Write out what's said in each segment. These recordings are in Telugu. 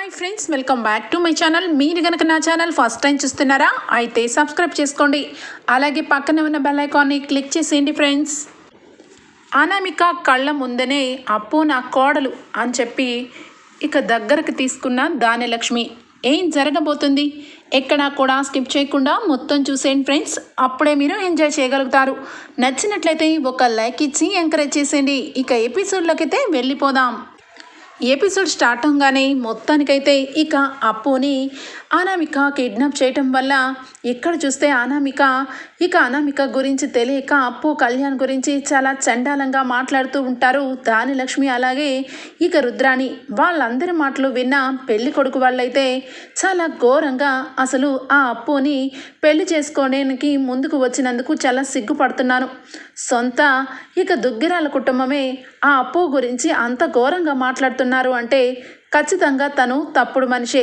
Hi friends welcome back to my channel మీరు కనుక నా ఛానల్ ఫస్ట్ టైం చూస్తున్నారా అయితే సబ్స్క్రైబ్ చేసుకోండి. అలాగే పక్కనే ఉన్న బెల్ ఐకాన్ని క్లిక్ చేసేయండి ఫ్రెండ్స్ అనామిక కళ్ళ ముందనే అప్పు నా కోడలు అని చెప్పి ఇక దగ్గరకు తీసుకున్న దానిలక్ష్మి ఏం జరగబోతుంది? ఎక్కడా కూడా స్కిప్ చేయకుండా మొత్తం చూసేయండి ఫ్రెండ్స్ అప్పుడే మీరు ఎంజాయ్ చేయగలుగుతారు. నచ్చినట్లయితే ఒక లైక్ ఇచ్చి ఎంకరేజ్ చేసేయండి. ఇక ఎపిసోడ్లోకి అయితే వెళ్ళిపోదాం. ఎపిసోడ్ స్టార్ట్ అవగానే మొత్తానికైతే ఇక అప్పుని అనామిక కిడ్నాప్ చేయటం వల్ల ఎక్కడ చూస్తే అనామిక ఇక అనామిక గురించి తెలియక అప్పు కళ్యాణ్ గురించి చాలా చండాలంగా మాట్లాడుతూ ఉంటారు. దాని లక్ష్మి అలాగే ఇక రుద్రాణి. వాళ్ళందరి మాటలు విన్న పెళ్ళి కొడుకు వాళ్ళైతే చాలా ఘోరంగా అసలు ఆ అప్పుని పెళ్ళి చేసుకోవడానికి ముందుకు వచ్చినందుకు చాలా సిగ్గుపడుతున్నాను సొంత ఇక దుగ్గిరాల కుటుంబమే ఆ అప్పు గురించి అంత ఘోరంగా మాట్లాడుతున్నారు అంటే ఖచ్చితంగా తను తప్పుడు మనిషే.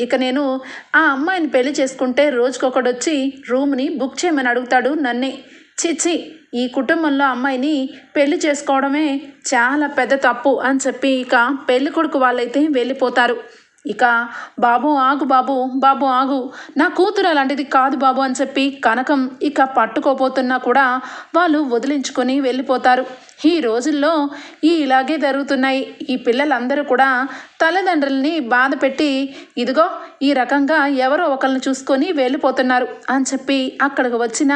ఇక నేను ఆ అమ్మాయిని పెళ్ళి చేసుకుంటే రోజుకొకడొచ్చి రూమ్ని బుక్ చేయమని అడుగుతాడు నన్నే. చిచ్చి ఈ కుటుంబంలో అమ్మాయిని పెళ్ళి చేసుకోవడమే చాలా పెద్ద తప్పు అని చెప్పి ఇక పెళ్ళి కొడుకు వాళ్ళైతే వెళ్ళిపోతారు. ఇక బాబు ఆగు బాబు బాబు ఆగు. నా కూతురు అలాంటిది కాదు బాబు అని చెప్పి కనకం ఇక పట్టుకోపోతున్నా కూడా వాళ్ళు వదిలించుకొని వెళ్ళిపోతారు. ఈ రోజుల్లో ఈ ఇలాగే జరుగుతున్నాయి. ఈ పిల్లలందరూ కూడా తల్లిదండ్రుల్ని బాధ పెట్టి ఇదిగో ఈ రకంగా ఎవరో ఒకరిని చూసుకొని వెళ్ళిపోతున్నారు అని చెప్పి అక్కడికి వచ్చిన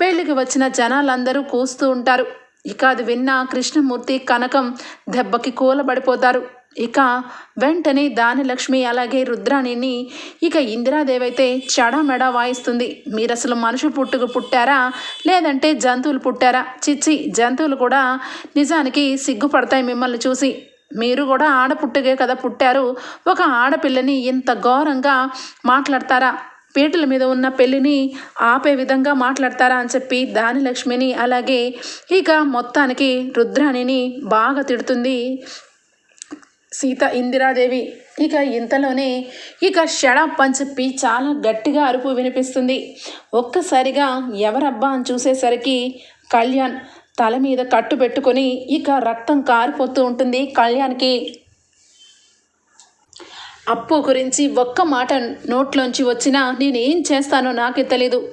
పెళ్ళికి వచ్చిన జనాలందరూ కూస్తూ ఉంటారు. ఇక అది విన్న కృష్ణమూర్తి కనకం దెబ్బకి కూలబడిపోతారు. ఇక వెంటనే దానిలక్ష్మి అలాగే రుద్రాణిని ఇక ఇందిరాదేవి అయితే చెడమెడ వాయిస్తుంది. మీరు అసలు మనుషులు పుట్టుకు పుట్టారా? లేదంటే జంతువులు పుట్టారా? చిచ్చి జంతువులు కూడా నిజానికి సిగ్గుపడతాయి మిమ్మల్ని చూసి. మీరు కూడా ఆడపుట్టుగే కదా పుట్టారు. ఒక ఆడపిల్లని ఇంత ఘోరంగా మాట్లాడతారా? పీటల మీద ఉన్న పెళ్ళిని ఆపే విధంగా మాట్లాడతారా అని చెప్పి దానిలక్ష్మిని అలాగే ఇక మొత్తానికి రుద్రాణిని బాగా తిడుతుంది. సీత ఇందిరాదేవి. ఇక ఇంతలోనే ఇక షడప్ అని చెప్పి చాలా గట్టిగా అరుపు వినిపిస్తుంది. ఒక్కసారిగా ఎవరబ్బా అని చూసేసరికి కళ్యాణ్ తల మీద కట్టు పెట్టుకొని ఇక రక్తం కారిపోతూ ఉంటుంది కళ్యాణ్కి. అప్పు గురించి ఒక్క మాట నోట్లోంచి వచ్చినా నేనేం చేస్తానో నాకే తెలీదు.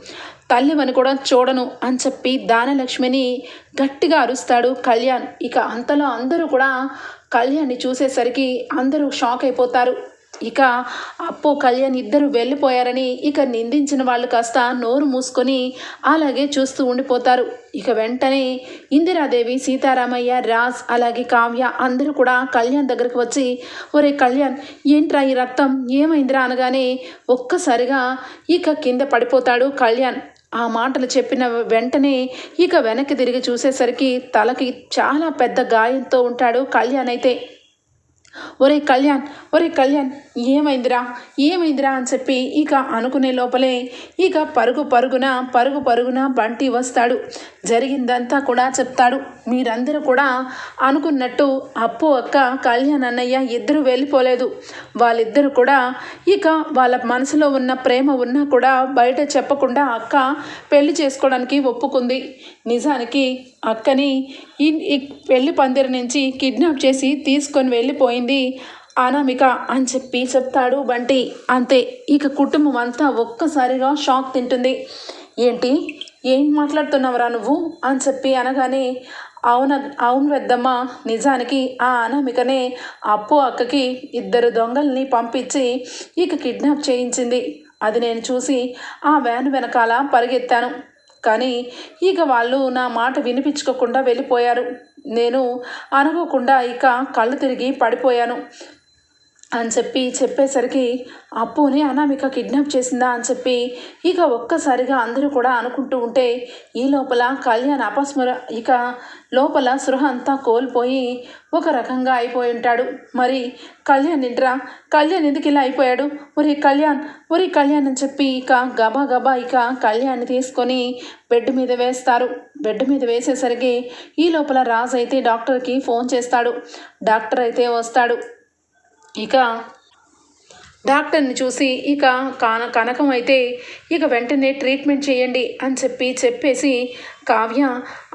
తల్లివని కూడా చూడను అని చెప్పి దానలక్ష్మిని గట్టిగా అరుస్తాడు కళ్యాణ్. ఇక అంతలో అందరూ కూడా కళ్యాణ్ని చూసేసరికి అందరూ షాక్ అయిపోతారు. ఇక అప్పు కళ్యాణ్ ఇద్దరు వెళ్ళిపోయారని ఇక నిందించిన వాళ్ళు కాస్త నోరు మూసుకొని అలాగే చూస్తూ ఉండిపోతారు. ఇక వెంటనే ఇందిరాదేవి సీతారామయ్య రాజ్ అలాగే కావ్య అందరూ కూడా కళ్యాణ్ దగ్గరకు వచ్చి ఒరే కళ్యాణ్ ఏంట్రా ఈ రక్తం? ఏమైందిరా? అనగానే ఒక్కసారిగా ఇక కింద పడిపోతాడు కళ్యాణ్. ఆ మాటలు చెప్పిన వెంటనే ఇక వెనక్కి తిరిగి చూసేసరికి తలకి చాలా పెద్ద గాయంతో ఉంటాడు కళ్యాణ్ అయితే. ఒరే కళ్యాణ్ ఒరే కళ్యాణ్ ఏమైందిరా? ఏమైందిరా అని చెప్పి ఇక అనుకునే లోపలే ఇక పరుగు పరుగున పరుగు పరుగున బంటి వస్తాడు. జరిగిందంతా కూడా చెప్తాడు. మీరందరూ కూడా అనుకున్నట్టు అప్పు అక్క కళ్యాణ్ అన్నయ్య ఇద్దరు వెళ్ళిపోలేదు. వాళ్ళిద్దరు కూడా ఇక వాళ్ళ మనసులో ఉన్న ప్రేమ ఉన్నా కూడా బయట చెప్పకుండా అక్క పెళ్ళి చేసుకోవడానికి ఒప్పుకుంది. నిజానికి అక్కని ఈ పెళ్ళి పందిరి నుంచి కిడ్నాప్ చేసి తీసుకొని వెళ్ళిపోయింది అనామిక అని చెప్పి చెప్తాడు బంటి. అంతే ఇక కుటుంబం అంతా ఒక్కసారిగా షాక్ తింటుంది. ఏంటి? ఏం మాట్లాడుతున్నావురా నువ్వు? అని చెప్పి అనగానే అవున అవును పెద్దమ్మ నిజానికి ఆ అనామికనే అప్పు అక్కకి ఇద్దరు దొంగల్ని పంపించి ఇక కిడ్నాప్ చేయించింది. అది నేను చూసి ఆ వ్యాన్ వెనకాల పరిగెత్తాను. కానీ ఇక వాళ్ళు నా మాట వినిపించుకోకుండా వెళ్ళిపోయారు. నేను అనుకోకుండా ఇక కళ్ళు తిరిగి పడిపోయాను. అని చెప్పి చెప్పేసరికి అప్పుని అనామిక కిడ్నాప్ చేసిందా? అని చెప్పి ఇక ఒక్కసారిగా అందరూ కూడా అనుకుంటూ ఉంటే ఈ లోపల కళ్యాణ్ అపస్మర ఇక లోపల సృహ అంతా కోల్పోయి ఒక రకంగా అయిపోయి ఉంటాడు. మరి కళ్యాణ్ ఇంట్రా కళ్యాణ్ ఎందుకు ఇలా అయిపోయాడు? ఒరి కళ్యాణ్ ఒరి కళ్యాణ్ అని చెప్పి ఇక గబా గబా ఇక కళ్యాణ్ని తీసుకొని బెడ్ మీద వేస్తారు. బెడ్ మీద వేసేసరికి ఈ లోపల రాజు అయితే డాక్టర్కి ఫోన్ చేస్తాడు. డాక్టర్ అయితే వస్తాడు. ఇక డాక్టర్ని చూసి ఇక కాన కనకం అయితే ఇక వెంటనే ట్రీట్మెంట్ చేయండి అని చెప్పి చెప్పేసి కావ్య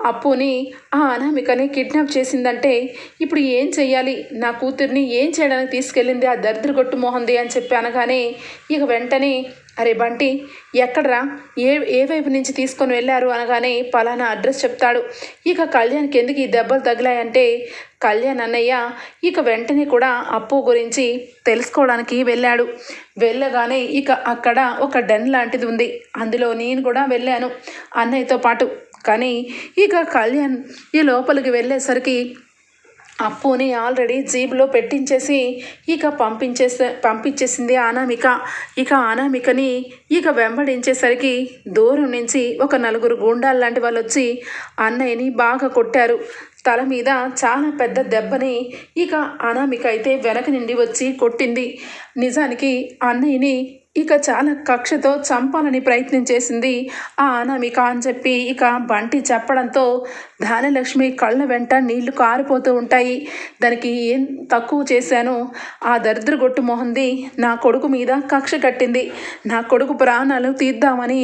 అప్పుని ఆ అనామికని కిడ్నాప్ చేసిందంటే ఇప్పుడు ఏం చేయాలి నా కూతుర్ని ఏం చేయడానికి తీసుకెళ్ళింది ఆ దరిద్ర గొట్టు మోహంది అని చెప్పి అనగానే ఇక వెంటనే అరే బంటి ఎక్కడరా? ఏ ఏ వైపు నుంచి తీసుకొని వెళ్ళారు అనగానే పలానా అడ్రస్ చెప్తాడు. ఇక కళ్యాణ్కి ఎందుకు ఈ దెబ్బలు తగిలాయంటే? కళ్యాణ్ అన్నయ్య ఇక వెంటనే కూడా అప్పు గురించి తెలుసుకోవడానికి వెళ్ళాడు. వెళ్ళగానే ఇక అక్కడ ఒక డెన్ లాంటిది ఉంది. అందులో నేను కూడా వెళ్ళాను అన్నయ్యతో పాటు. కానీ ఇక కళ్యాణ్ ఈ లోపలికి వెళ్ళేసరికి అప్పుని ఆల్రెడీ జీబులో పెట్టించేసి ఇక పంపించేసే పంపించేసింది అనామిక. ఇక అనామికని ఇక వెంబడించేసరికి దూరం నుంచి ఒక నలుగురు గూండాలు లాంటి వాళ్ళు వచ్చి అన్నయ్యని బాగా కొట్టారు. తల మీద చాలా పెద్ద దెబ్బని ఇక అనామిక అయితే వెనక నుండి వచ్చి కొట్టింది. నిజానికి అన్నయ్యని ఇక చాలా కక్షతో చంపాలని ప్రయత్నం చేసింది. ఆ అనామిక అని చెప్పి ఇక బంటి చెప్పడంతో ధాన్యలక్ష్మి కళ్ళ వెంట నీళ్ళు కారిపోతూ ఉంటాయి. దానికి ఏం తక్కువ చేశాను? ఆ దరిద్ర గొట్టు మొహంది నా కొడుకు మీద కక్ష కట్టింది. నా కొడుకు ప్రాణాలు తీద్దామని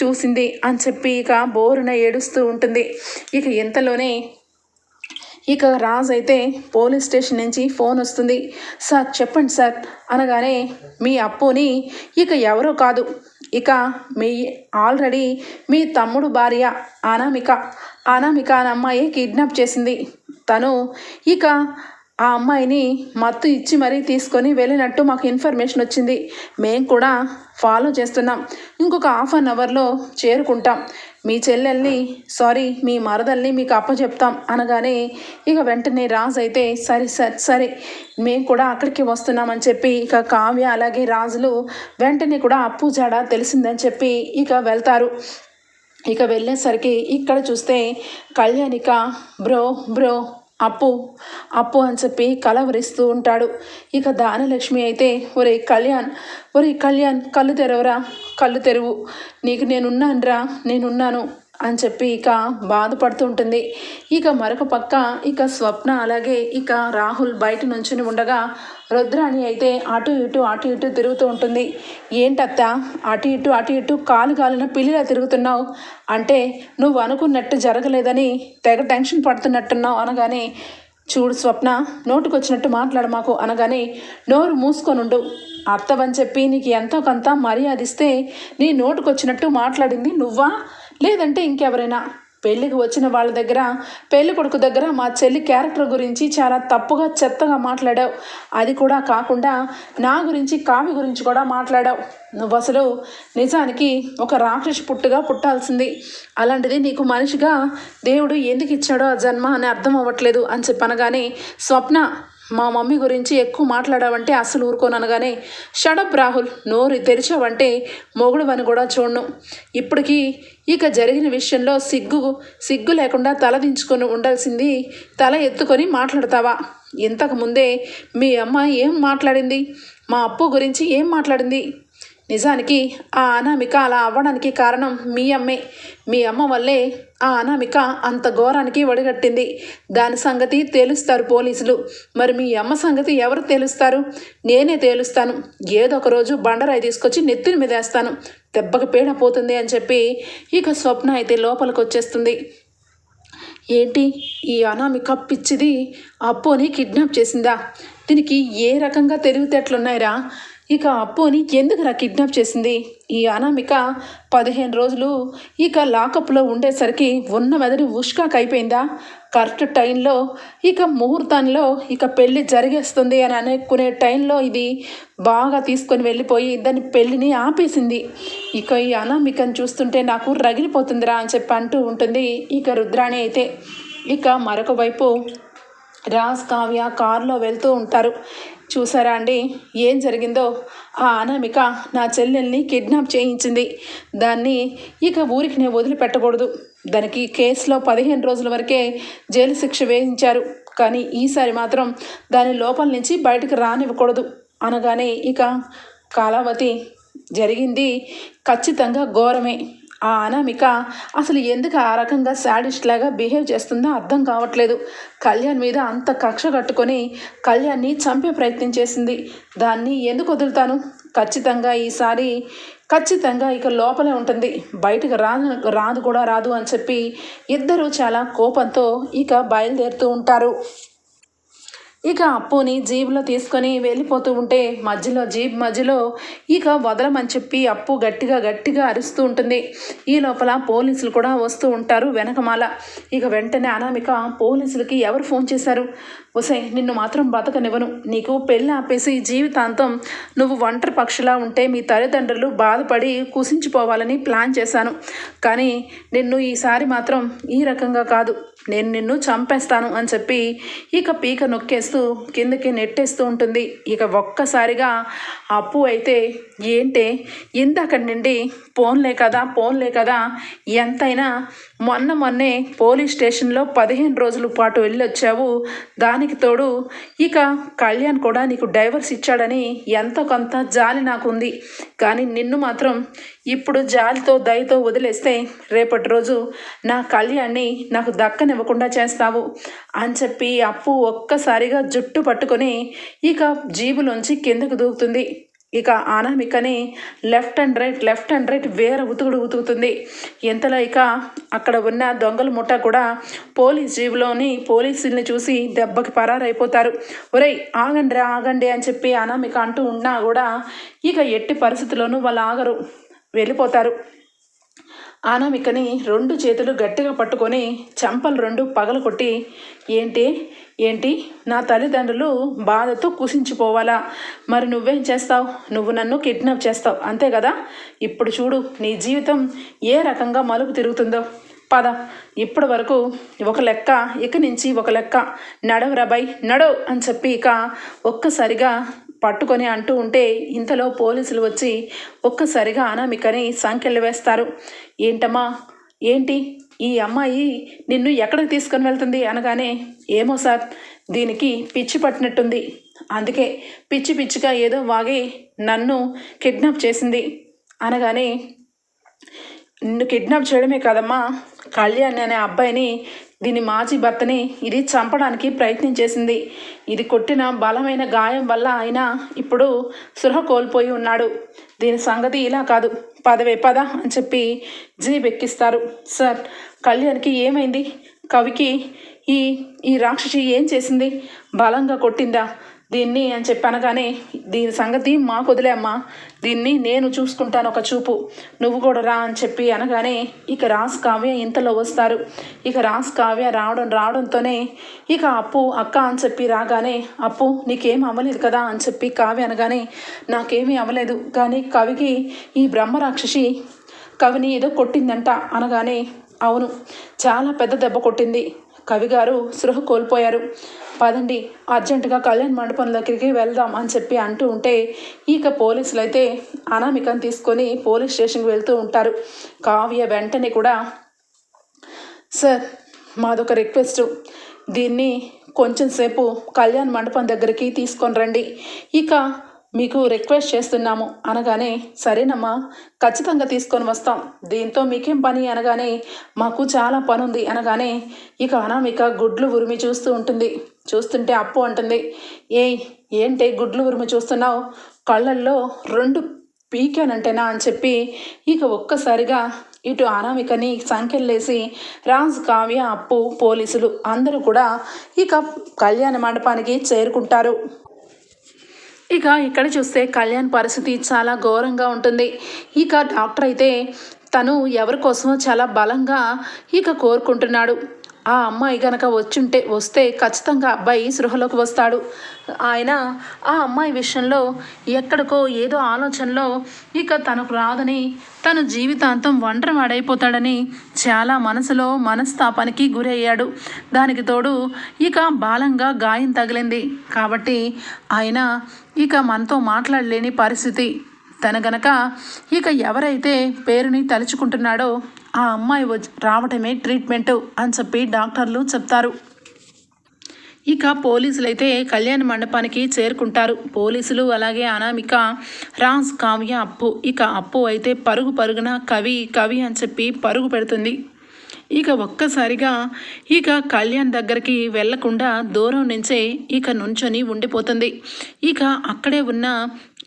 చూసింది అని చెప్పి ఇక బోరున ఏడుస్తూ ఉంటుంది. ఇక ఇంతలోనే ఇక రాజ్ అయితే పోలీస్ స్టేషన్ నుంచి ఫోన్ వస్తుంది. సార్ చెప్పండి సార్ అనగానే మీ అప్పుని ఇక ఎవరో కాదు. ఇక మీ ఆల్రెడీ మీ తమ్ముడు భార్య అనామిక అనామిక అనే అమ్మాయి కిడ్నాప్ చేసింది. తను ఇక ఆ అమ్మాయిని మత్తు ఇచ్చి మరీ తీసుకొని వెళ్ళినట్టు మాకు ఇన్ఫర్మేషన్ వచ్చింది. మేము కూడా ఫాలో చేస్తున్నాం. ఇంకొక హాఫ్ అన్ అవర్లో చేరుకుంటాం. మీ చెల్లెల్ని సారీ మీ మరదల్ని మీకు అప్పచెప్తాం అనగానే ఇక వెంటనే రాజు అయితే సరే సరే సరే మేము కూడా అక్కడికి వస్తున్నామని చెప్పి ఇక కావ్య అలాగే రాజులు వెంటనే కూడా అప్పు జాడ తెలిసిందని చెప్పి ఇక వెళ్తారు. ఇక వెళ్ళేసరికి ఇక్కడ చూస్తే కళ్యాణిక బ్రో బ్రో అప్పు అప్పు అని చెప్పి కలవరిస్తూ ఉంటాడు. ఇక దానలక్ష్మి అయితే ఒరే కళ్యాణ్ ఒరే కళ్యాణ్ కళ్ళు తెరవరా? కళ్ళు తెరువు. నీకు నేనున్నానురా నేనున్నాను అని చెప్పి ఇక బాధపడుతూ ఉంటుంది. ఇక మరొక పక్క ఇక స్వప్న అలాగే ఇక రాహుల్ బయట నుంచుని ఉండగా రుద్రాణి అయితే అటు ఇటు అటు ఇటు తిరుగుతూ ఉంటుంది. ఏంటత్త? అటు ఇటు అటు ఇటు కాలు కాలిన పిల్లిలా తిరుగుతున్నావు? అంటే నువ్వు అనుకున్నట్టు జరగలేదని తెగ టెన్షన్ పడుతున్నట్టున్నావు అనగానే చూడు స్వప్న నోటుకొచ్చినట్టు మాట్లాడు మాకు అనగానే నోరు మూసుకొనుండు. అత్తవని చెప్పి నీకు ఎంతో కొంత మర్యాద ఇస్తే నీ నోటుకొచ్చినట్టు మాట్లాడింది నువ్వా? లేదంటే ఇంకెవరైనా? పెళ్ళికి వచ్చిన వాళ్ళ దగ్గర పెళ్ళి కొడుకు దగ్గర మా చెల్లి క్యారెక్టర్ గురించి చాలా తప్పుగా చెత్తగా మాట్లాడావు. అది కూడా కాకుండా నా గురించి కావి గురించి కూడా మాట్లాడావు. నువ్వు అసలు నిజానికి ఒక రాక్షసి పుట్టుగా పుట్టాల్సింది. అలాంటిది నీకు మనిషిగా దేవుడు ఎందుకు ఇచ్చాడో ఆ జన్మ అని అర్థం అవ్వట్లేదు అని చెప్పనగానే స్వప్న మా మమ్మీ గురించి ఎక్కువ మాట్లాడావంటే అసలు ఊరుకోననగానే షడప్ రాహుల్ నోరు తెరిచావంటే మొగుడు అని కూడా చూడను. ఇప్పటికీ ఇక జరిగిన విషయంలో సిగ్గు సిగ్గు లేకుండా తల దించుకొని ఉండాల్సింది తల ఎత్తుకొని మాట్లాడతావా? ఇంతకుముందే మీ అమ్మ ఏం మాట్లాడింది? మా అప్పు గురించి ఏం మాట్లాడింది? నిజానికి ఆ అనామిక అలా అవ్వడానికి కారణం మీ అమ్మే. మీ అమ్మ వల్లే ఆ అనామిక అంత ఘోరానికి వడిగట్టింది. దాని సంగతి తేలుస్తారు పోలీసులు. మరి మీ అమ్మ సంగతి ఎవరు తేలుస్తారు? నేనే తేలుస్తాను. ఏదో ఒక రోజు బండరాయి తీసుకొచ్చి నెత్తిని మీద వేస్తాను. దెబ్బకి పీడ పోతుంది అని చెప్పి ఇక స్వప్న అయితే లోపలికి వచ్చేస్తుంది ఏంటి? ఈ అనామిక పిచ్చిది అప్పోని కిడ్నాప్ చేసిందా? దీనికి ఏ రకంగా తెలివితేటలున్నాయిరా? ఇక అప్పుని ఎందుకురా కిడ్నాప్ చేసింది? ఈ అనామిక పదిహేను రోజులు ఇక లాకప్లో ఉండేసరికి ఉన్న మెదడు ఉష్కాక్ అయిపోయిందా కరెక్ట్ టైంలో ఇక ముహూర్తంలో ఇక పెళ్ళి జరిగేస్తుంది అని అనుకునే టైంలో ఇది బాగా తీసుకొని వెళ్ళిపోయి దాని పెళ్ళిని ఆపేసింది. ఇక ఈ అనామికను చూస్తుంటే నాకు రగిలిపోతుందిరా అని చెప్పి అంటూ ఉంటుంది ఇక రుద్రాణి అయితే. ఇక మరొక వైపు రాజ్ కావ్య కారులో వెళ్తూ ఉంటారు. చూసారా అండి? ఏం జరిగిందో? ఆ అనామిక నా చెల్లెల్ని కిడ్నాప్ చేయించింది. దాన్ని ఇక ఊరికి నేను వదిలిపెట్టకూడదు. దానికి కేసులో పదిహేను రోజుల వరకే జైలు శిక్ష వేయించారు. కానీ ఈసారి మాత్రం దాని లోపల నుంచి బయటకు రానివ్వకూడదు. అనగానే ఇక కాలావతి జరిగింది ఖచ్చితంగా ఘోరమే. ఆ అనామిక అసలు ఎందుకు ఆ రకంగా శాడిస్ట్ లాగా బిహేవ్ చేస్తుందో అర్థం కావట్లేదు. కళ్యాణ్ మీద అంత కక్ష కట్టుకొని కళ్యాణ్ని చంపే ప్రయత్నం చేసింది. దాన్ని ఎందుకు వదులుతాను? ఖచ్చితంగా ఈసారి ఖచ్చితంగా ఇక లోపలే ఉంటుంది. బయటకు రాదు రాదు కూడా రాదు అని చెప్పి ఇద్దరూ చాలా కోపంతో ఇక బయలుదేరుతూ ఉంటారు. ఇక అప్పుని జీబులో తీసుకొని వెళ్ళిపోతూ ఉంటే మధ్యలో జీబ్ మధ్యలో ఇక వదలమని చెప్పి అప్పు గట్టిగా గట్టిగా అరుస్తూ ఉంటుంది. ఈ లోపల పోలీసులు కూడా వస్తూ ఉంటారు వెనకమాల. ఇక వెంటనే అనామిక పోలీసులకి ఎవరు ఫోన్ చేశారు? ఒసే నిన్ను మాత్రం బతకనివ్వను. నీకు పెళ్ళి ఆపేసి జీవితాంతం నువ్వు ఒంటరి పక్షిలా ఉంటే మీ తల్లిదండ్రులు బాధపడి కుసించిపోవాలని ప్లాన్ చేశాను. కానీ నిన్ను ఈసారి మాత్రం ఈ రకంగా కాదు. నేను నిన్ను చంపేస్తాను అని చెప్పి ఇక పీక నొక్కేస్తూ కిందకి నెట్టేస్తూ ఉంటుంది. ఇక ఒక్కసారిగా అప్పు అయితే ఏంటే? ఇందాక నుండి పోన్లే కదా పోన్లే కదా. ఎంతైనా మొన్న మొన్నే పోలీస్ స్టేషన్లో పదిహేను రోజుల పాటు వెళ్ళొచ్చావు. దానికి తోడు ఇక కళ్యాణ్ కూడా నీకు డైవర్స్ ఇచ్చాడని ఎంతో కొంత జాలి నాకు ఉంది కానీ నిన్ను మాత్రం ఇప్పుడు జాలితో దయతో వదిలేస్తే రేపటి రోజు నా కళ్యాణ్ణి నాకు దక్కనివ్వకుండా చేస్తావు అని చెప్పి అప్పు ఒక్కసారిగా జుట్టు పట్టుకొని ఇక జీబులోంచి కిందకు దూకుతుంది. ఇక అనామికని left and right left and right వేరే ఉతుకుడు ఉతుకుతుంది. ఎంతలో ఇక అక్కడ ఉన్న దొంగల ముఠ కూడా పోలీస్ జీబులోని పోలీసుల్ని చూసి దెబ్బకి పరారైపోతారు. ఒరేయ్ ఆగండి ఆగండి అని చెప్పి అనామిక అంటూ ఉన్నా కూడా ఇక ఎట్టి పరిస్థితుల్లోనూ వాళ్ళు ఆగరు. వెళ్ళిపోతారు. అనామికని రెండు చేతులు గట్టిగా పట్టుకొని చెంపలు రెండు పగలు కొట్టి ఏంటి? ఏంటి? నా తల్లిదండ్రులు బాధతో కుసించిపోవాలా? మరి నువ్వేం చేస్తావు? నువ్వు నన్ను కిడ్నాప్ చేస్తావు. అంతే కదా? ఇప్పుడు చూడు నీ జీవితం ఏ రకంగా మలుపు తిరుగుతుందో. పద ఇప్పటి వరకు ఒక లెక్క ఇక నుంచి ఒక లెక్క. నడవరా బై? నడవ్ అని చెప్పి ఇక ఒక్కసారిగా పట్టుకొని అంటూ ఉంటే ఇంతలో పోలీసులు వచ్చి ఒక్కసారిగా అనామికని సంఖ్యలు వేస్తారు. ఏంటమ్మా? ఏంటి? ఈ అమ్మాయి నిన్ను ఎక్కడికి తీసుకొని వెళ్తుంది అనగానే ఏమో సార్ దీనికి పిచ్చి పట్టినట్టుంది. అందుకే పిచ్చి పిచ్చిగా ఏదో వాగి నన్ను కిడ్నాప్ చేసింది అనగానే నిన్ను కిడ్నాప్ చేయడమే కాదమ్మా కళ్యాణ్ అనే అబ్బాయిని దీని మాజీ భర్తని ఇది చంపడానికి ప్రయత్నం చేసింది. ఇది కొట్టిన బలమైన గాయం వల్ల ఆయన ఇప్పుడు సృహ కోల్పోయి ఉన్నాడు. దీని సంగతి ఇలా కాదు. పదవే పద అని చెప్పి జీబెక్కిస్తారు సార్ కళ్యాణ్కి ఏమైంది? కవికి ఈ ఈ రాక్షసి ఏం చేసింది? బలంగా కొట్టిందా? దీన్ని అని చెప్పి అనగానే దీని సంగతి మాకు వదిలేమ్మా దీన్ని నేను చూసుకుంటాను ఒక చూపు. నువ్వు కూడా రా అని చెప్పి అనగానే ఇక రాస్ కావ్య ఇంతలో వస్తారు. ఇక రాస్ కావ్య రావడం రావడంతోనే ఇక అప్పు అక్క అని చెప్పి రాగానే అప్పు నీకేం అవ్వలేదు కదా? అని చెప్పి కావ్య అనగానే నాకేమీ అవ్వలేదు. కానీ కవికి ఈ బ్రహ్మరాక్షసి కవిని ఏదో కొట్టిందంట. అనగానే అవును చాలా పెద్ద దెబ్బ కొట్టింది. కవిగారు సృహ కోల్పోయారు. పదండి అర్జెంటుగా కళ్యాణ్ మండపం దగ్గరికి వెళ్దాం అని చెప్పి అంటూ ఉంటే ఇక పోలీసులు అయితే అనామికను తీసుకొని పోలీస్ స్టేషన్కి వెళ్తూ ఉంటారు. కావ్య వెంటనే కూడా సార్ మాదొక రిక్వెస్ట్. దీన్ని కొంచెం సేపు కళ్యాణ్ మండపం దగ్గరికి తీసుకొని రండి. ఇక మీకు రిక్వెస్ట్ చేస్తున్నాము. అనగానే సరేనమ్మా ఖచ్చితంగా తీసుకొని వస్తాం. దీంతో మీకేం పని? అనగానే మాకు చాలా పని ఉంది అనగానే ఇక అనామిక గుడ్లు ఉరిమి చూస్తూ ఉంటుంది. చూస్తుంటే అప్పు అంటుంది. ఏయ్ ఏంటి గుడ్లు ఉరిమి చూస్తున్నావు? కళ్ళల్లో రెండు పీకానంటేనా అని చెప్పి ఇక ఒక్కసారిగా ఇటు అనామికని సంఖ్యలేసి రాజ్ కావ్య అప్పు పోలీసులు అందరూ కూడా ఇక కళ్యాణ మండపానికి చేరుకుంటారు. ఇక ఇక్కడ చూస్తే కళ్యాణ్ పరిస్థితి చాలా ఘోరంగా ఉంటుంది. ఇక డాక్టర్ అయితే తను ఎవరి కోసమో చాలా బలంగా ఇక కోరుకుంటున్నాడు. ఆ అమ్మాయి గనక వచ్చుంటే వస్తే ఖచ్చితంగా అబ్బాయి సృహలోకి వస్తాడు. ఆయన ఆ అమ్మాయి విషయంలో ఎక్కడికో ఏదో ఆలోచనలో ఇక తనకు రాదని తన జీవితాంతం ఒంటరివాడైపోతాడని చాలా మనసులో మనస్తాపానికి గురయ్యాడు. దానికి తోడు ఇక బాలంగా గాయం తగిలింది. కాబట్టి ఆయన ఇక మనతో మాట్లాడలేని పరిస్థితి. తన గనక ఇక ఎవరైతే పేరుని తలుచుకుంటున్నాడో ఆ అమ్మాయి వచ్చి రావటమే ట్రీట్మెంట్ అని చెప్పి డాక్టర్లు చెప్తారు. ఇక పోలీసులు అయితే కళ్యాణ మండపానికి చేరుకుంటారు. పోలీసులు అలాగే అనామిక రాజ్ కావ్య అప్పు. ఇక అప్పు అయితే పరుగు పరుగున కవి కవి అని చెప్పి పరుగు పెడుతుంది. ఇక ఒక్కసారిగా ఇక కళ్యాణ్ దగ్గరికి వెళ్ళకుండా దూరం నుంచే ఇక నుంచొని ఉండిపోతుంది. ఇక అక్కడే ఉన్న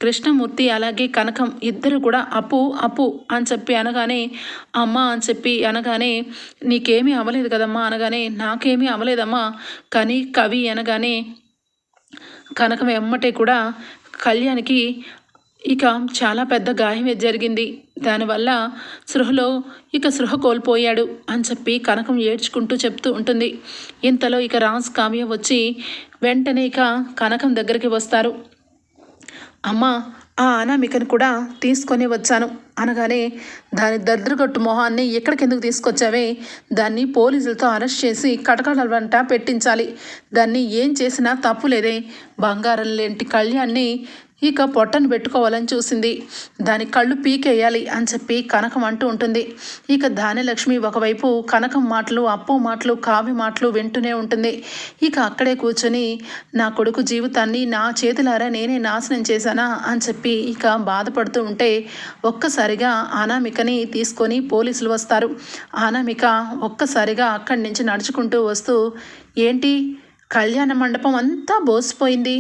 కృష్ణమూర్తి అలాగే కనకం ఇద్దరు కూడా అప్పు అప్పు అని చెప్పి అనగానే అమ్మ అని చెప్పి అనగానే నీకేమీ అవ్వలేదు కదమ్మా అనగానే నాకేమీ అవ్వలేదమ్మా. కానీ కవి అనగానే కనకం ఎమ్మటే కూడా కళ్యాణ్కి ఇక చాలా పెద్ద గాయమే జరిగింది. దానివల్ల సృహలో ఇక సృహ కోల్పోయాడు అని చెప్పి కనకం ఏడ్చుకుంటూ చెప్తూ ఉంటుంది. ఇంతలో ఇక రాజ్ కావ్య వచ్చి వెంటనే ఇక కనకం దగ్గరికి వస్తారు. అమ్మా ఆ అనామికను కూడా తీసుకొని వచ్చాను. అనగానే దాని దద్రగొట్టు మొహాన్ని ఎక్కడికి ఎందుకు తీసుకొచ్చావే? దాన్ని పోలీసులతో అరెస్ట్ చేసి కటకటల వెంట పెట్టించాలి. దాన్ని ఏం చేసినా తప్పు లేదే బంగారం లేంటి కళ్యాణ్ని ఇక పొట్టను పెట్టుకోవాలని చూసింది. దాని కళ్ళు పీకేయాలి అని చెప్పి కనకం అంటూ ఉంటుంది. ఇక ధాన్యలక్ష్మి ఒకవైపు కనకం మాటలు అప్పు మాటలు కావి మాటలు వింటూనే ఉంటుంది. ఇక అక్కడే కూర్చొని నా కొడుకు జీవితాన్ని నా చేతులారా నేనే నాశనం చేశానా అని చెప్పి ఇక బాధపడుతూ ఉంటే ఒక్కసారిగా అనామికని తీసుకొని పోలీసులు వస్తారు. అనామిక ఒక్కసారిగా అక్కడి నుంచి నడుచుకుంటూ వస్తూ ఏంటి? కళ్యాణ మండపం అంతా బోసిపోయింది.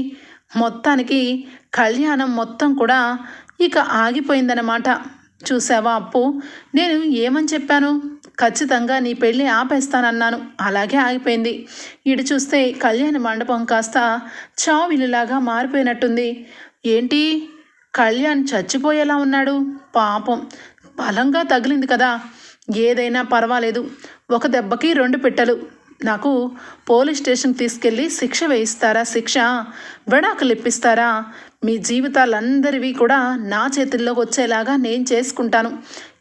మొత్తానికి కళ్యాణం మొత్తం కూడా ఇక ఆగిపోయిందన్నమాట. చూసావా అప్పు? నేను ఏమని చెప్పాను? ఖచ్చితంగా నీ పెళ్ళి ఆపేస్తానన్నాను. అలాగే ఆగిపోయింది. ఇటు చూస్తే కళ్యాణ మండపం కాస్త చావిలిలాగా మారిపోయినట్టుంది. ఏంటి? కళ్యాణ్ చచ్చిపోయేలా ఉన్నాడు? పాపం. బలంగా తగిలింది కదా. ఏదైనా పర్వాలేదు. ఒక దెబ్బకి రెండు పిట్టలు. నాకు పోలీస్ స్టేషన్కి తీసుకెళ్ళి శిక్ష వేయిస్తారా శిక్ష? విడాకులు ఇప్పిస్తారా మీ జీవితాలందరివి కూడా నా చేతుల్లోకి వచ్చేలాగా నేను చేసుకుంటాను.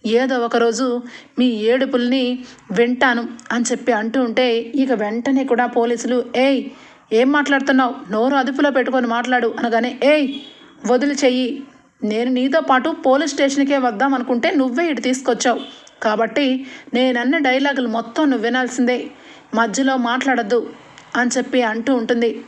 ఏదో ఒకరోజు మీ ఏడుపుల్ని వింటాను అని చెప్పి అంటూ ఉంటే ఇక వెంటనే కూడా పోలీసులు ఏయ్ ఏం మాట్లాడుతున్నావు? నోరు అదుపులో పెట్టుకొని మాట్లాడు అనగానే ఏయ్ వదిలి చెయ్యి. నేను నీతో పాటు పోలీస్ స్టేషన్కే వద్దాం అనుకుంటే నువ్వే ఇటు తీసుకొచ్చావు. కాబట్టి నేనన్న డైలాగులు మొత్తం నువ్వు వినాల్సిందే. మధ్యలో మాట్లాడద్దు అని చెప్పి అంటూ ఉంటుంది.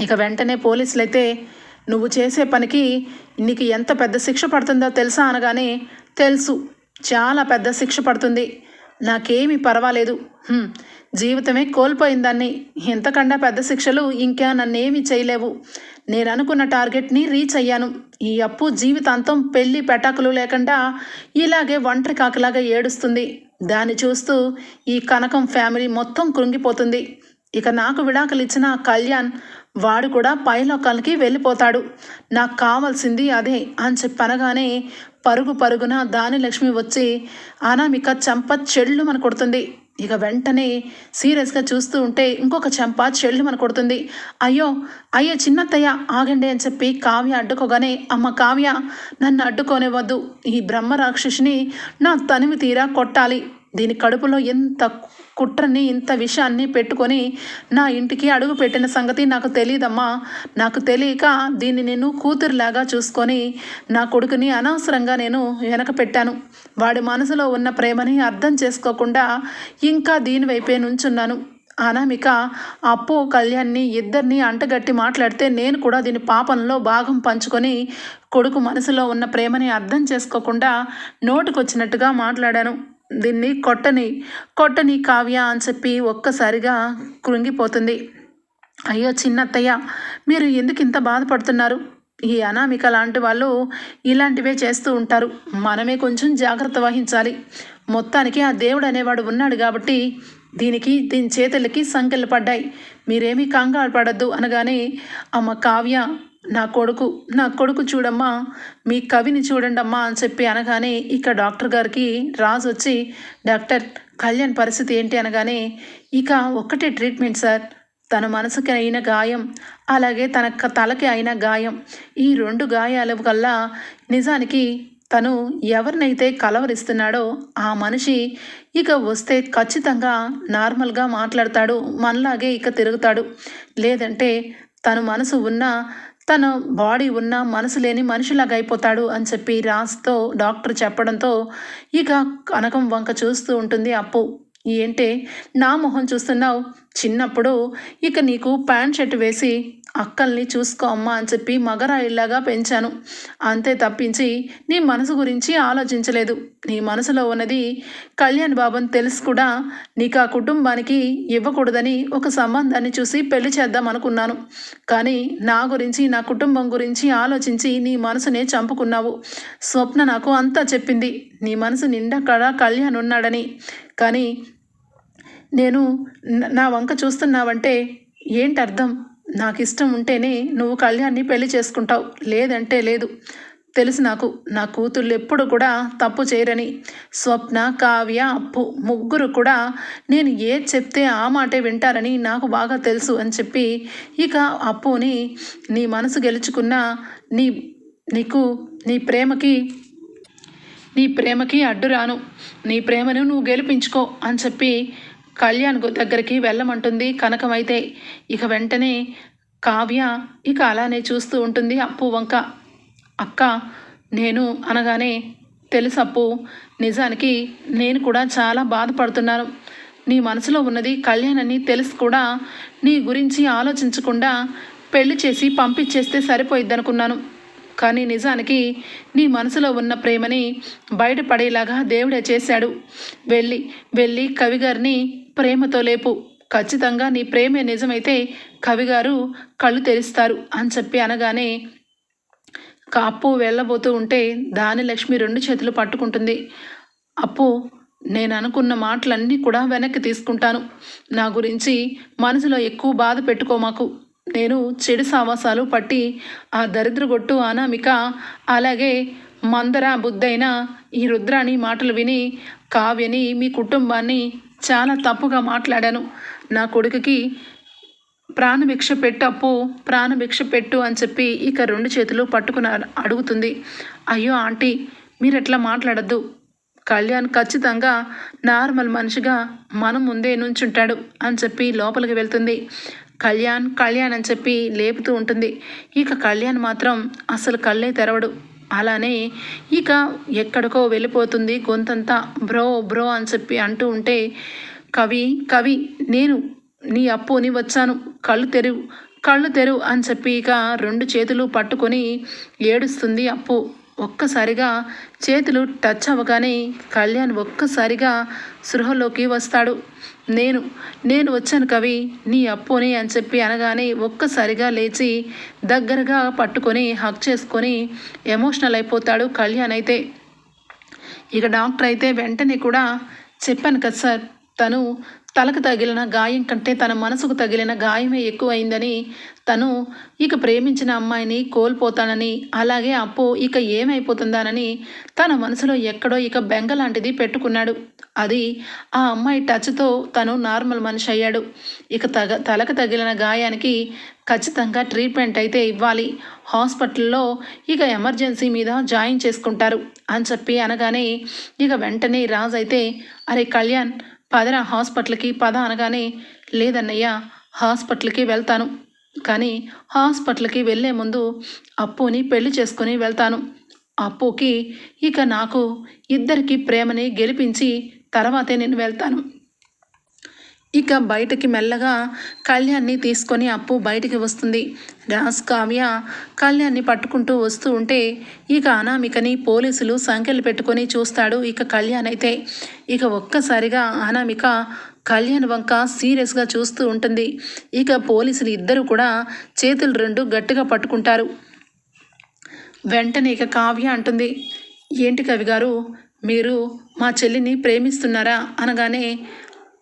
ఇక వెంటనే పోలీసులు అయితే నువ్వు చేసే పనికి నీకు ఎంత పెద్ద శిక్ష పడుతుందో తెలుసా? అనగానే తెలుసు చాలా పెద్ద శిక్ష పడుతుంది. నాకేమీ పర్వాలేదు. జీవితమే జీవితమే కోల్పోయిందాన్ని ఇంతకన్నా పెద్ద శిక్షలు ఇంకా నన్నేమీ చేయలేవు. నేను అనుకున్న టార్గెట్ని రీచ్ అయ్యాను. ఈ అప్పు జీవితాంతం పెళ్ళి పెటాకులు లేకుండా ఇలాగే ఒంటరి కాకలాగా ఏడుస్తుంది. దాన్ని చూస్తూ ఈ కనకం ఫ్యామిలీ మొత్తం కృంగిపోతుంది. ఇక నాకు విడాకులు ఇచ్చిన కళ్యాణ్ వాడు కూడా పైలోకాలకి వెళ్ళిపోతాడు. నాకు కావాల్సింది అదే అని చెప్పి అనగానే పరుగు పరుగున దానిలక్ష్మి వచ్చి అనామిక చంప చెళ్ళు మన కొడుతుంది ఇక వెంటనే సీరియస్గా చూస్తూ ఉంటే ఇంకొక చెంప చెల్లి మన కొడుతుంది. అయ్యో అయ్యో చిన్నత్తయ్య ఆగండి అని చెప్పి కావ్య అడ్డుకోగానే అమ్మ కావ్య నన్ను అడ్డుకోనివ్వద్దు. ఈ బ్రహ్మ రాక్షసిని నా తనివి తీరా కొట్టాలి. దీని కడుపులో ఎంత కుట్రని ఇంత విషయాన్ని పెట్టుకొని నా ఇంటికి అడుగు పెట్టిన సంగతి నాకు తెలియదమ్మా నాకు తెలియక దీన్ని నేను కూతురులాగా చూసుకొని నా కొడుకుని అనవసరంగా నేను వెనక పెట్టాను. వాడి మనసులో ఉన్న ప్రేమని అర్థం చేసుకోకుండా ఇంకా దీని వైపే నుంచున్నాను. అనామిక అప్పు కళ్యాణ్ని ఇద్దరిని అంటగట్టి మాట్లాడితే నేను కూడా దీని పాపంలో భాగం పంచుకొని కొడుకు మనసులో ఉన్న ప్రేమని అర్థం చేసుకోకుండా నోటుకొచ్చినట్టుగా మాట్లాడాను. దీన్ని కొట్టని కొట్టని కావ్య అని చెప్పి ఒక్కసారిగా కృంగిపోతుంది. అయ్యో చిన్నత్తయ్య మీరు ఎందుకు ఇంత బాధపడుతున్నారు? ఈ అనామిక లాంటి వాళ్ళు ఇలాంటివే చేస్తూ ఉంటారు. మనమే కొంచెం జాగ్రత్త వహించాలి. మొత్తానికి ఆ దేవుడు అనేవాడు ఉన్నాడు కాబట్టి దీనికి దీని చేతులకి సంకెళ్ళు పడ్డాయి. మీరేమీ కంగారు పడద్దు అనగానే అమ్మ కావ్య నా కొడుకు నా కొడుకు చూడమ్మా మీ కవిని చూడండమ్మా అని చెప్పి అనగానే ఇక డాక్టర్ గారికి రాజు వచ్చి డాక్టర్ కళ్యాణ్ పరిస్థితి ఏంటి? అనగానే ఇక ఒక్కటే ట్రీట్మెంట్ సార్. తన మనసుకి అయిన గాయం అలాగే తన తలకి అయిన గాయం. ఈ రెండు గాయాల వల్ల నిజానికి తను ఎవరినైతే కలవరిస్తున్నాడో ఆ మనిషి ఇక వస్తే ఖచ్చితంగా నార్మల్గా మాట్లాడతాడు మనలాగే ఇక తిరుగుతాడు. లేదంటే తను మనసు ఉన్న తన బాడీ ఉన్న మనసు లేని మనిషిలాగా అయిపోతాడు అని చెప్పి రాజ్తో డాక్టర్ చెప్పడంతో ఇక కనకం వంక చూస్తూ ఉంటుంది. అప్పు ఏంటే నా మొహం చూస్తున్నావు? చిన్నప్పుడు ఇక నీకు ప్యాంట్ షర్ట్ వేసి అక్కల్ని చూసుకో అమ్మా అని చెప్పి మగరాయిల్లాగా పెంచాను. అంతే తప్పించి నీ మనసు గురించి ఆలోచించలేదు. నీ మనసులో ఉన్నది కళ్యాణ్ బాబుని తెలుసు కూడా. నీకు ఆ కుటుంబానికి ఇవ్వకూడదని ఒక సంబంధాన్ని చూసి పెళ్ళి చేద్దాం అనుకున్నాను. కానీ నా గురించి నా కుటుంబం గురించి ఆలోచించి నీ మనసునే చంపుకున్నావు. స్వప్న నాకు అంతా చెప్పింది. నీ మనసు నిండా కడ కళ్యాణ్ ఉన్నాడని. కానీ నేను నా వంక చూస్తున్నావంటే ఏంటి అర్థం నాకు ఇష్టం ఉంటేనే నువ్వు కళ్యాణ్ని పెళ్ళి చేసుకుంటావు. లేదంటే లేదు. తెలుసు నాకు. నా కూతుళ్ళు ఎప్పుడు కూడా తప్పు చేయరని. స్వప్న కావ్య అప్పు ముగ్గురు కూడా నేను ఏది చెప్తే ఆ మాటే వింటారని నాకు బాగా తెలుసు అని చెప్పి ఇక అప్పుని నీ మనసు గెలుచుకున్న నీ నీకు నీ ప్రేమకి నీ ప్రేమకి అడ్డు రాను నీ ప్రేమను నువ్వు గెలిపించుకో అని చెప్పి కళ్యాణ్ గు- దగ్గరికి వెళ్ళమంటుంది. కనకమైతే ఇక వెంటనే కావ్య ఇక అలానే చూస్తూ ఉంటుంది అప్పు వంక. అక్క నేను అనగానే తెలుసు అప్పు నిజానికి నేను కూడా చాలా బాధపడుతున్నాను. నీ మనసులో ఉన్నది కళ్యాణ్ అని తెలుసు కూడా. నీ గురించి ఆలోచించకుండా పెళ్ళి చేసి పంపించేస్తే సరిపోయిద్దనుకున్నాను. కానీ నిజానికి నీ మనసులో ఉన్న ప్రేమని బయటపడేలాగా దేవుడే చేశాడు. వెళ్ళి వెళ్ళి కవిగారిని ప్రేమతో లేపు. ఖచ్చితంగా నీ ప్రేమే నిజమైతే కవిగారు కళ్ళు తెరుస్తారు అని చెప్పి అనగానే అప్పు వెళ్ళబోతూ ఉంటే దాని లక్ష్మి రెండు చేతులు పట్టుకుంటుంది. అప్పు నేను అనుకున్న మాటలన్నీ కూడా వెనక్కి తీసుకుంటాను. నా గురించి మనసులో ఎక్కువ బాధ పెట్టుకోమాకు నేను చెడు సావాసాలు పట్టి ఆ దరిద్రగొట్టు అనామిక అలాగే మందర బుద్ధైన ఈ రుద్రాని మాటలు విని కావ్యని మీ కుటుంబాన్ని చాలా తప్పుగా మాట్లాడాను. నా కొడుకుకి ప్రాణభిక్ష పెట్టప్పు ప్రాణభిక్ష పెట్టు అని చెప్పి ఇక రెండు చేతులు పట్టుకుని అడుగుతుంది. అయ్యో ఆంటీ మీరు ఎట్లా మాట్లాడద్దు? కళ్యాణ్ ఖచ్చితంగా నార్మల్ మనిషిగా మన ముందే నుంచుంటాడు అని చెప్పి లోపలికి వెళ్తుంది. కళ్యాణ్ కళ్యాణ్ అని చెప్పి లేపుతూ ఉంటుంది. ఇక కళ్యాణ్ మాత్రం అసలు కళ్ళే తెరవడు. అలానే ఇక ఎక్కడికో వెళ్ళిపోతుంది గొంతంతా బ్రో బ్రో అని చెప్పి అంటూ ఉంటే కవి కవి నేను నీ అప్పుని వచ్చాను. కళ్ళు తెరువు కళ్ళు తెరువు అని చెప్పి ఇక రెండు చేతులు పట్టుకొని ఏడుస్తుంది అప్పు. ఒక్కసారిగా చేతులు టచ్ అవ్వగానే కళ్యాణ్ ఒక్కసారిగా సృహలోకి వస్తాడు. నేను నేను వచ్చాను కవి నీ అప్పుని అని చెప్పి అనగానే ఒక్కసారిగా లేచి దగ్గరగా పట్టుకొని హక్ చేసుకొని ఎమోషనల్ అయిపోతాడు కళ్యాణ్ అయితే. ఇక డాక్టర్ అయితే వెంటనే కూడా చెప్పాను కదా సార్ తను తలకు తగిలిన గాయం కంటే తన మనసుకు తగిలిన గాయమే ఎక్కువైందని తను ఇక ప్రేమించిన అమ్మాయిని కోల్పోతానని అలాగే అప్పు ఇక ఏమైపోతుందానని తన మనసులో ఎక్కడో ఇక బెంగ లాంటిది పెట్టుకున్నాడు. అది ఆ అమ్మాయి టచ్తో తను నార్మల్ మనిషి అయ్యాడు. ఇక తగ తలకు తగిలిన గాయానికి ఖచ్చితంగా ట్రీట్మెంట్ అయితే ఇవ్వాలి. హాస్పిటల్లో ఇక ఎమర్జెన్సీ మీద జాయిన్ చేసుకుంటారు అని చెప్పి అనగానే ఇక వెంటనే రాజు అయితే అరే కళ్యాణ్ పదరా హాస్పిటల్కి పద అనగానే లేదన్నయ్య హాస్పిటల్కి వెళ్తాను. కానీ హాస్పిటల్కి వెళ్ళే ముందు అప్పుని పెళ్ళి చేసుకుని వెళ్తాను. అప్పుకి ఇక నాకు ఇద్దరికి ప్రేమని గెలిపించి తర్వాతే నేను వెళ్తాను. ఇక బయటకి మెల్లగా కళ్యాణ్ని తీసుకొని అప్పు బయటికి వస్తుంది. రాజ్ కావ్య కళ్యాణ్ని పట్టుకుంటూ వస్తూ ఉంటే ఇక అనామికని పోలీసులు సంఖ్యలు పెట్టుకొని చూస్తాడు ఇక కళ్యాణ్ అయితే. ఇక ఒక్కసారిగా అనామిక కళ్యాణ్ వంక సీరియస్గా చూస్తూ ఉంటుంది. ఇక పోలీసులు ఇద్దరు కూడా చేతులు రెండు గట్టిగా పట్టుకుంటారు. వెంటనే ఇక కావ్య అంటుంది ఏంటి కవి గారు మీరు మా చెల్లిని ప్రేమిస్తున్నారా? అనగానే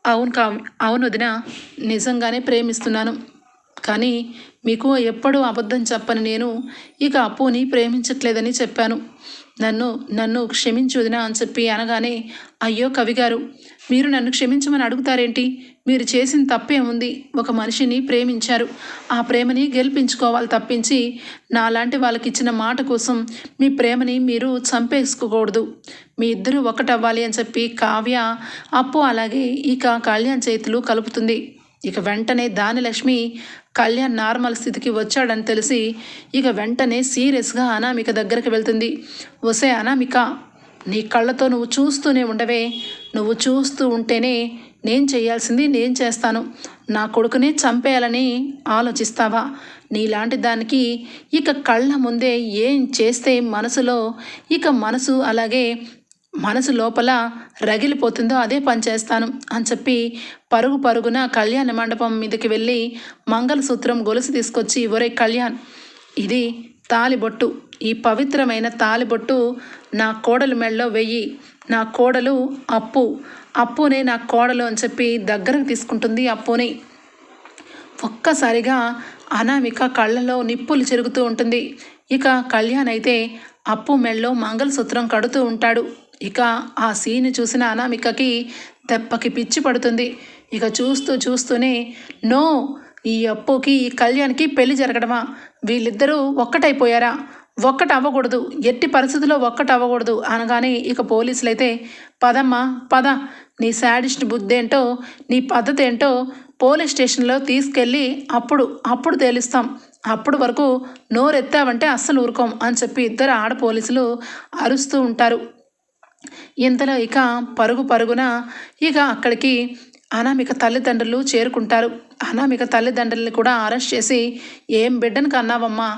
అవును కావ్య అవును వదిన నిజంగానే ప్రేమిస్తున్నాను. కానీ మీకు ఎప్పుడూ అబద్ధం చెప్పని నేను ఇక అప్పుని ప్రేమించట్లేదని చెప్పాను. నన్ను నన్ను క్షమించు వదినా అని చెప్పి అనగానే అయ్యో కవి గారు మీరు నన్ను క్షమించమని అడుగుతారేంటి? మీరు చేసిన తప్పే ఉంది ఒక మనిషిని ప్రేమించారు. ఆ ప్రేమని గెలిపించుకోవాలి తప్పించి నాలాంటి వాళ్ళకి ఇచ్చిన మాట కోసం మీ ప్రేమని మీరు చంపేసుకోకూడదు. మీ ఇద్దరూ ఒకటవ్వాలి అని చెప్పి కావ్య అప్పు అలాగే ఇక కళ్యాణ్ చేతులు కలుపుతుంది. ఇక వెంటనే దానిలక్ష్మి కళ్యాణ్ నార్మల్ స్థితికి వచ్చాడని తెలిసి ఇక వెంటనే సీరియస్గా అనామిక దగ్గరికి వెళ్తుంది. వసే అనామిక! నీ కళ్ళతో నువ్వు చూస్తూనే ఉండవే. నువ్వు చూస్తూ ఉంటేనే నేను చేయాల్సింది నేను చేస్తాను. నా కొడుకుని చంపేయాలని ఆలోచిస్తావా? నీలాంటి దానికి ఇక కళ్ళ ముందే ఏం చేస్తే మనసులో ఇక మనసు అలాగే మనసు లోపల రగిలిపోతుందో అదే పని చేస్తాను అని చెప్పి పరుగు పరుగున కళ్యాణ మండపం మీదకి వెళ్ళి మంగళసూత్రం గొలుసు తీసుకొచ్చి ఒరే కళ్యాణ్ ఇది తాలిబొట్టు. ఈ పవిత్రమైన తాలిబొట్టు నా కోడలు మెళ్ళలో వెయ్యి నా కోడలు అప్పు. అప్పునే నా కోడలు అని చెప్పి దగ్గరకు తీసుకుంటుంది అప్పుని. ఒక్కసారిగా అనామిక కళ్ళలో నిప్పులు చెరుగుతూ ఉంటుంది. ఇక కళ్యాణ్ అయితే అప్పు మెళ్ళలో మంగళసూత్రం కడుతూ ఉంటాడు. ఇక ఆ సీన్ చూసిన అనామికకి దెబ్బకి పిచ్చి పడుతుంది. ఇక చూస్తూ చూస్తూనే నో ఈ అప్పుకి ఈ కళ్యాణ్కి పెళ్ళి జరగడమా? వీళ్ళిద్దరూ ఒక్కటైపోయారా? ఒక్కటి అవ్వకూడదు ఎట్టి పరిస్థితుల్లో ఒక్కటి అవ్వకూడదు అనగానే ఇక పోలీసులు అయితే పదమ్మా పద. నీ శాడిస్ట్ బుద్ధి ఏంటో నీ పద్ధతి ఏంటో పోలీస్ స్టేషన్లో తీసుకెళ్ళి అప్పుడు అప్పుడు తేలుస్తాం. అప్పుడు వరకు నోరెత్తావంటే అస్సలు ఊరుకోం అని చెప్పి ఇద్దరు ఆడ పోలీసులు అరుస్తూ ఉంటారు. ఇంతలో ఇక పరుగు పరుగున ఇక అక్కడికి అనామిక తల్లిదండ్రులు చేరుకుంటారు. అనామిక తల్లిదండ్రుల్ని కూడా అరెస్ట్ చేసి ఏం బిడ్డను కన్నావమ్మా?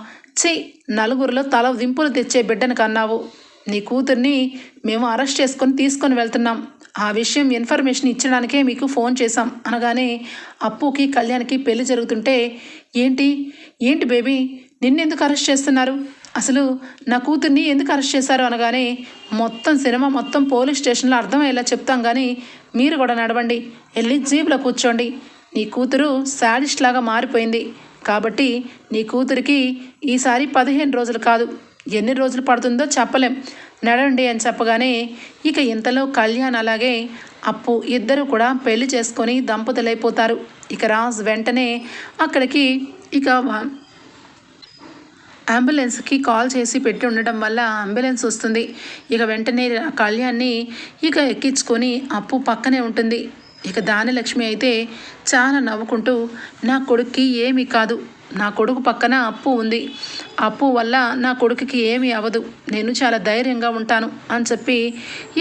చెయ్యి. నలుగురిలో తల దింపులు తెచ్చే బిడ్డను కన్నావు. నీ కూతుర్ని మేము అరెస్ట్ చేసుకొని తీసుకొని వెళ్తున్నాం. ఆ విషయం ఇన్ఫర్మేషన్ ఇచ్చడానికే మీకు ఫోన్ చేశాం. అనగానే అప్పుకి కళ్యాణ్కి పెళ్ళి జరుగుతుంటే ఏంటి? ఏంటి బేబీ? నిన్నెందుకు అరెస్ట్ చేస్తున్నారు? అసలు నా కూతుర్ని ఎందుకు అరెస్ట్ చేశారు? అనగానే మొత్తం సినిమా మొత్తం పోలీస్ స్టేషన్లో అర్థమయ్యేలా చెప్తాం కానీ మీరు కూడా నడవండి. వెళ్ళి జీప్లో కూర్చోండి. నీ కూతురు శాడిస్ట్ లాగా మారిపోయింది. కాబట్టి నీ కూతురికి ఈసారి పదిహేను రోజులు కాదు. ఎన్ని రోజులు పడుతుందో చెప్పలేం. నడండి అని చెప్పగానే ఇక ఇంతలో కళ్యాణ్ అలాగే అప్పు ఇద్దరు కూడా పెళ్ళి చేసుకొని దంపతులైపోతారు. ఇక రాజ్ వెంటనే అక్కడికి ఇక అంబులెన్స్కి కాల్ చేసి పెట్టి ఉండడం వల్ల అంబులెన్స్ వస్తుంది. ఇక వెంటనే కళ్యాణ్ని ఇక ఎక్కించుకొని అప్పు పక్కనే ఉంటుంది. ఇక దానిలక్ష్మి అయితే చాలా నవ్వుకుంటూ నా కొడుక్కి ఏమీ కాదు. నా కొడుకు పక్కన అప్పు ఉంది. అప్పు వల్ల నా కొడుకుకి ఏమీ అవ్వదు. నేను చాలా ధైర్యంగా ఉంటాను అని చెప్పి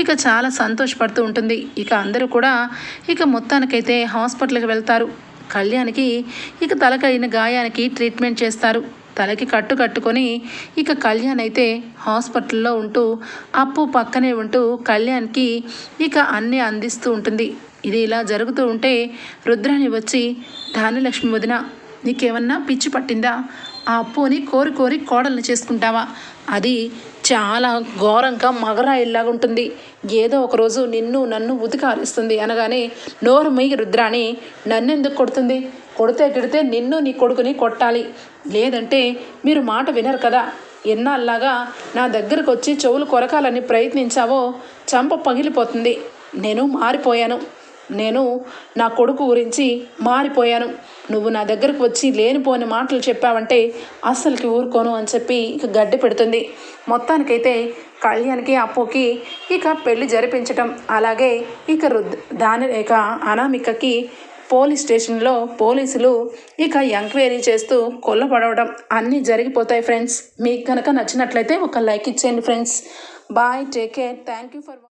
ఇక చాలా సంతోషపడుతూ ఉంటుంది. ఇక అందరూ కూడా ఇక మొత్తానికైతే హాస్పిటల్కి వెళ్తారు. కళ్యాణ్కి ఇక తలకైన గాయానికి ట్రీట్మెంట్ చేస్తారు. తలకి కట్టు కట్టుకొని ఇక కళ్యాణ్ అయితే హాస్పిటల్లో ఉంటూ అప్పు పక్కనే ఉంటూ కళ్యాణ్కి ఇక అన్నీ అందిస్తూ ఉంటుంది. ఇది ఇలా జరుగుతూ ఉంటే రుద్రాని వచ్చి ధాన్యలక్ష్మి వదిన నీకేమన్నా పిచ్చి పట్టిందా? ఆ అప్పుని కోరి కోరి కోడల్ని చేసుకుంటావా? అది చాలా ఘోరంగా మగరాయిల్లాగా ఉంటుంది. ఏదో ఒకరోజు నిన్ను నన్ను ఉతికారిస్తుంది. అనగానే నోరు మొయ్యి రుద్రాని నన్నెందుకు కొడుతుంది? కొడితే గిడితే నిన్ను నీ కొడుకుని కొట్టాలి. లేదంటే మీరు మాట వినరు కదా. ఎన్నాళ్ళలాగా నా దగ్గరకు వచ్చి చెవులు కొరకాలని ప్రయత్నించావో చంప పగిలిపోతుంది. నేను మారిపోయాను. నేను నా కొడుకు గురించి మారిపోయాను. నువ్వు నా దగ్గరకు వచ్చి లేనిపోని మాటలు చెప్పావంటే అస్సలకి ఊరుకోను అని చెప్పి ఇక గడ్డి పెడుతుంది. మొత్తానికైతే కళ్యాణ్కి అప్పుకి ఇక పెళ్ళి జరిపించటం. అలాగే ఇక రుద్ దాని ఇక అనామికకి పోలీస్ స్టేషన్లో పోలీసులు ఇక ఎంక్వైరీ చేస్తూ కొల్లపడవడం అన్నీ జరిగిపోతాయి ఫ్రెండ్స్. మీకు కనుక నచ్చినట్లయితే ఒక లైక్ ఇచ్చేయండి friends. Bye take care. Thank you for